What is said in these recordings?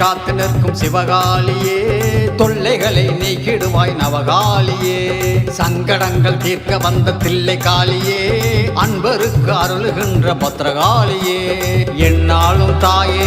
காத்து நிற்கும் சிவகாலியே தொல்லைகளை நீக்கிடுவாய் நவகாலியே சங்கடங்கள் தீர்க்க வந்த தில்லை காளியே அன்பருக்கு அருளுகின்ற பத்திரகாளியே என்னாலும் தாயே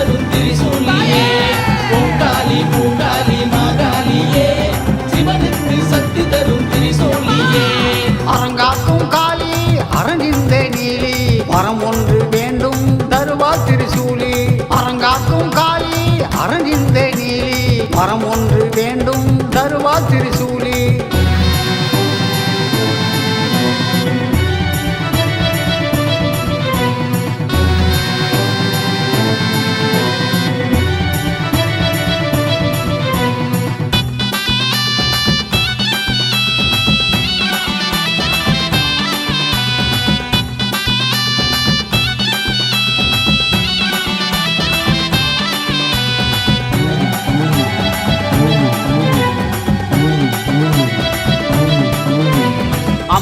தரும் திரிசூலியே சிவனுக்கு சக்தி தரும் திரிசூலியே அரங்காக்கும் காளி அரணிந்த நீலி. வரம் ஒன்று வேண்டும் தருவா திரிசூலி. அரங்காக்கும் காளி அரணிந்த நீலி. வரம் ஒன்று வேண்டும் தருவா திரிசூலி.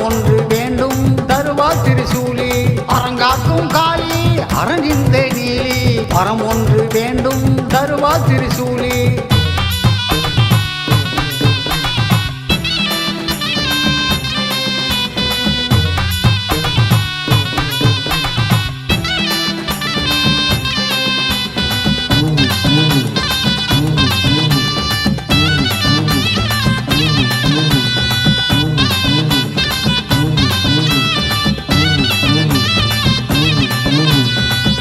ஒன்று வேண்டும் தருவா திருசூலி. அரங்காக்கும் காளி அரணிந்த நீலி. பரம் ஒன்று வேண்டும் தருவா திருசூலி.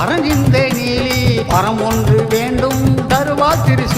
அரணிந்த நீலி பரம் ஒன்று வேண்டும் தருவா திரிசூலி